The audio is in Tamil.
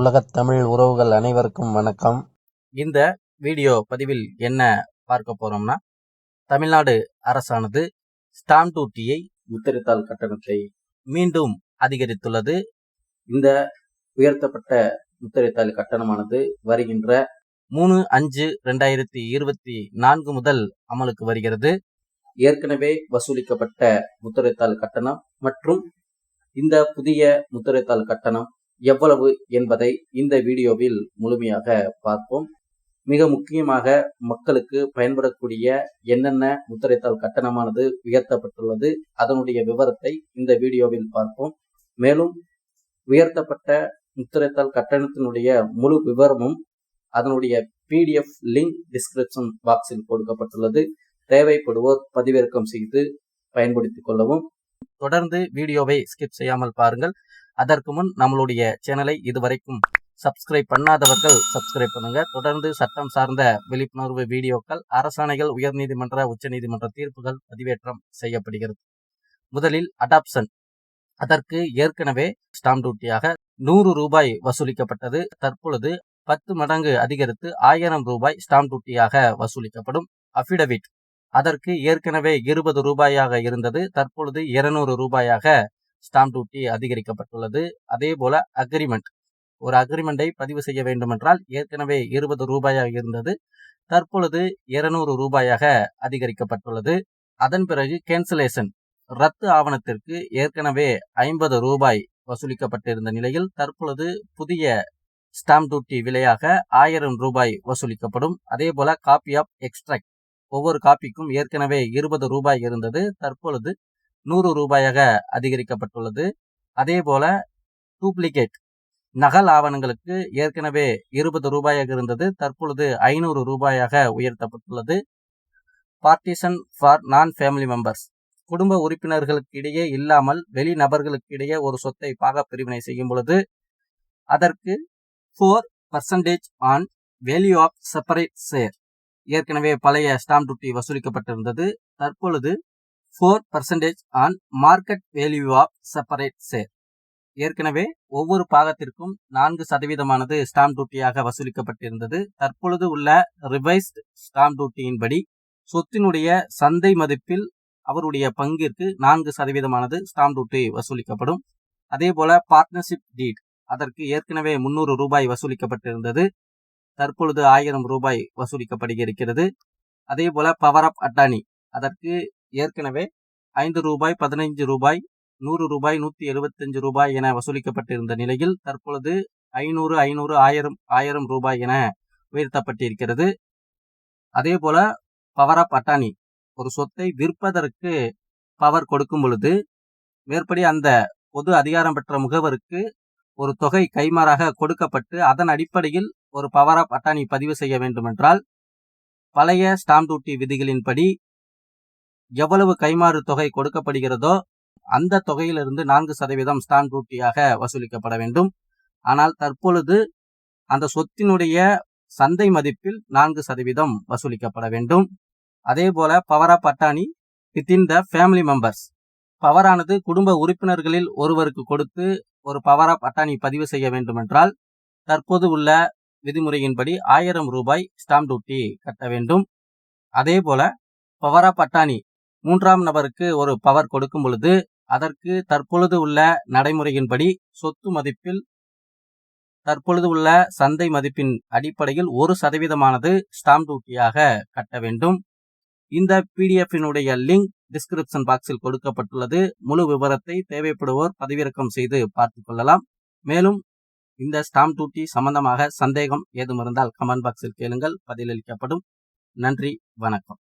உலகத் தமிழ் உறவுகள் அனைவருக்கும் வணக்கம். இந்த வீடியோ பதிவில் என்ன பார்க்க போறோம்னா தமிழ்நாடு அரசானது ஸ்டாம்ப் டூட்டியை முத்திரைத்தாள் கட்டணத்தை மீண்டும் அதிகரித்துள்ளது. இந்த உயர்த்தப்பட்ட முத்திரைத்தாள் கட்டணமானது வருகின்ற மூணு அஞ்சு ரெண்டாயிரத்தி இருபத்தி நான்கு முதல் அமலுக்கு வருகிறது. ஏற்கனவே வசூலிக்கப்பட்ட முத்திரைத்தாள் கட்டணம் மற்றும் இந்த புதிய முத்திரைத்தாள் கட்டணம் எவ்வளவு என்பதை இந்த வீடியோவில் முழுமையாக பார்ப்போம். மிக முக்கியமாக மக்களுக்கு பயன்படக்கூடிய என்னென்ன முத்திரைத்தாள் கட்டணமானது உயர்த்தப்பட்டுள்ளது அதனுடைய விவரத்தை இந்த வீடியோவில் பார்ப்போம். மேலும் உயர்த்தப்பட்ட முத்திரைத்தாள் கட்டணத்தினுடைய முழு விவரமும் அதனுடைய பிடிஎஃப் லிங்க் டிஸ்கிரிப்ஷன் பாக்ஸில் கொடுக்கப்பட்டுள்ளது. தேவைப்படுவோர் பதிவிறக்கம் செய்து பயன்படுத்திக் கொள்ளவும். தொடர்ந்து வீடியோவை ஸ்கிப் செய்யாமல் பாருங்கள். அதற்கு முன் நம்மளுடைய சேனலை இதுவரைக்கும் சப்ஸ்கிரைப் பண்ணாதவர்கள் சப்ஸ்கிரைப் பண்ணுங்க. தொடர்ந்து சட்டம் சார்ந்த விழிப்புணர்வு வீடியோக்கள் அரசாணைகள் உயர்நீதிமன்ற உச்சநீதிமன்ற தீர்ப்புகள் பதிவேற்றம் செய்யப்படுகிறது. முதலில் அடாப்ஷன் அதற்கு ஏற்கனவே ஸ்டாம்ப் டியூட்டியாக நூறு ரூபாய் வசூலிக்கப்பட்டது. தற்பொழுது பத்து மடங்கு அதிகரித்து ஆயிரம் ரூபாய் ஸ்டாம்ப் டியூட்டியாக வசூலிக்கப்படும் அபிடவிட் அதற்கு ஏற்கனவே இருபது ரூபாயாக இருந்தது. தற்பொழுது இருநூறு ரூபாயாக ஸ்டாம்ப் டியூட்டி அதிகரிக்கப்பட்டுள்ளது. அதே போல அக்ரிமெண்ட் ஒரு அக்ரிமெண்டை பதிவு செய்ய வேண்டுமென்றால் ஏற்கனவே இருபது ரூபாயாக இருந்தது. தற்பொழுது இருநூறு ரூபாயாக அதிகரிக்கப்பட்டுள்ளது. அதன் பிறகு கேன்சலேஷன் ரத்து ஆவணத்திற்கு ஏற்கனவே ஐம்பது ரூபாய் வசூலிக்கப்பட்டிருந்த நிலையில் தற்பொழுது புதிய ஸ்டாம்ப் டியூட்டி விலையாக ஆயிரம் ரூபாய் வசூலிக்கப்படும். அதே போல காப்பி ஆஃப் எக்ஸ்ட்ராக்ட் ஒவ்வொரு காப்பிக்கும் ஏற்கனவே இருபது ரூபாய் இருந்தது. தற்பொழுது நூறு ரூபாயாக அதிகரிக்கப்பட்டுள்ளது. அதே போல டூப்ளிகேட் நகல் ஆவணங்களுக்கு ஏற்கனவே இருபது ரூபாயாக இருந்தது. தற்பொழுது ஐநூறு ரூபாயாக உயர்த்தப்பட்டுள்ளது. Partition for non family members குடும்ப உறுப்பினர்களுக்கு இடையே இல்லாமல் வெளி நபர்களுக்கு இடையே ஒரு சொத்தை பாக பிரிவினை செய்யும் பொழுது அதற்கு four percentage on value of separate share ஏற்கனவே பழைய ஸ்டாம்ப் டியூட்டி வசூலிக்கப்பட்டிருந்தது. தற்பொழுது four percentage on market value of separate share ஏற்கனவே ஒவ்வொரு பாகத்திற்கும் நான்கு சதவீதமானது ஸ்டாம்ப் டியூட்டியாக வசூலிக்கப்பட்டிருந்தது. தற்பொழுது உள்ள ரிவைஸ்ட் ஸ்டாம்ப் டியூட்டியின்படி சொத்தினுடைய சந்தை மதிப்பில் அவருடைய பங்கிற்கு நான்கு சதவீதமானது ஸ்டாம்ப் டியூட்டி வசூலிக்கப்படும். அதே போல பார்ட்னர்ஷிப் டீட் அதற்கு ஏற்கனவே முன்னூறு ரூபாய் வசூலிக்கப்பட்டிருந்தது. தற்பொழுது ஆயிரம் ரூபாய் வசூலிக்கப்படுகிறது. அதே போல பவர் அப் அட்டானி அதற்கு ஏற்கனவே ஐந்து ரூபாய் பதினைஞ்சு ரூபாய் நூறு ரூபாய் நூற்றி எழுபத்தஞ்சு ரூபாய் என வசூலிக்கப்பட்டிருந்த நிலையில் தற்பொழுது ஐநூறு ஐநூறு ஆயிரம் ஆயிரம் ரூபாய் என உயர்த்தப்பட்டிருக்கிறது. அதே போல பவர் அப் அட்டானி ஒரு சொத்தை விற்பதற்கு பவர் கொடுக்கும் பொழுது மேற்படி அந்த பொது அதிகாரம் பெற்ற முகவருக்கு ஒரு தொகை கைமாறாக கொடுக்கப்பட்டு அதன் அடிப்படையில் ஒரு பவர் ஆஃப் அட்டானி பதிவு செய்ய வேண்டுமென்றால் பழைய ஸ்டாம்ப் டியூட்டி விதிகளின்படி எவ்வளவு கைமாறு தொகை கொடுக்கப்படுகிறதோ அந்த தொகையிலிருந்து நான்கு சதவீதம் ஸ்டாம்ப் டியூட்டியாக வசூலிக்கப்பட வேண்டும். ஆனால் தற்பொழுது அந்த சொத்தினுடைய சந்தை மதிப்பில் நான்கு சதவீதம் வசூலிக்கப்பட வேண்டும். அதே போல power of attorney within the family members பவரானது குடும்ப உறுப்பினர்களில் ஒருவருக்கு கொடுத்து ஒரு பவர் ஆஃப் அட்டானி பதிவு செய்ய வேண்டுமென்றால் தற்போது உள்ள விதிமுறையின்படி ஆயிரம் ரூபாய் ஸ்டாம்ப் டியூட்டி கட்ட வேண்டும். அதே போல பவரா பட்டாணி மூன்றாம் நபருக்கு ஒரு பவர் கொடுக்கும் பொழுது அதற்கு தற்பொழுது உள்ள நடைமுறையின்படி சொத்து மதிப்பில் தற்பொழுது உள்ள சந்தை மதிப்பின் அடிப்படையில் ஒரு சதவீதமானது ஸ்டாம்ப் டியூட்டியாக கட்ட வேண்டும். இந்த பிடிஎஃபினுடைய லிங்க் டிஸ்கிரிப்ஷன் பாக்ஸில் கொடுக்கப்பட்டுள்ளது. முழு விவரத்தை தேவைப்படுவோர் பதிவிறக்கம் செய்து பார்த்துக் கொள்ளலாம். மேலும் இந்த ஸ்டாம்ப் டியூட்டி சம்பந்தமாக சந்தேகம் ஏதும் இருந்தால் கமெண்ட் பாக்ஸில் கேளுங்கள் பதிலளிக்கப்படும். நன்றி வணக்கம்.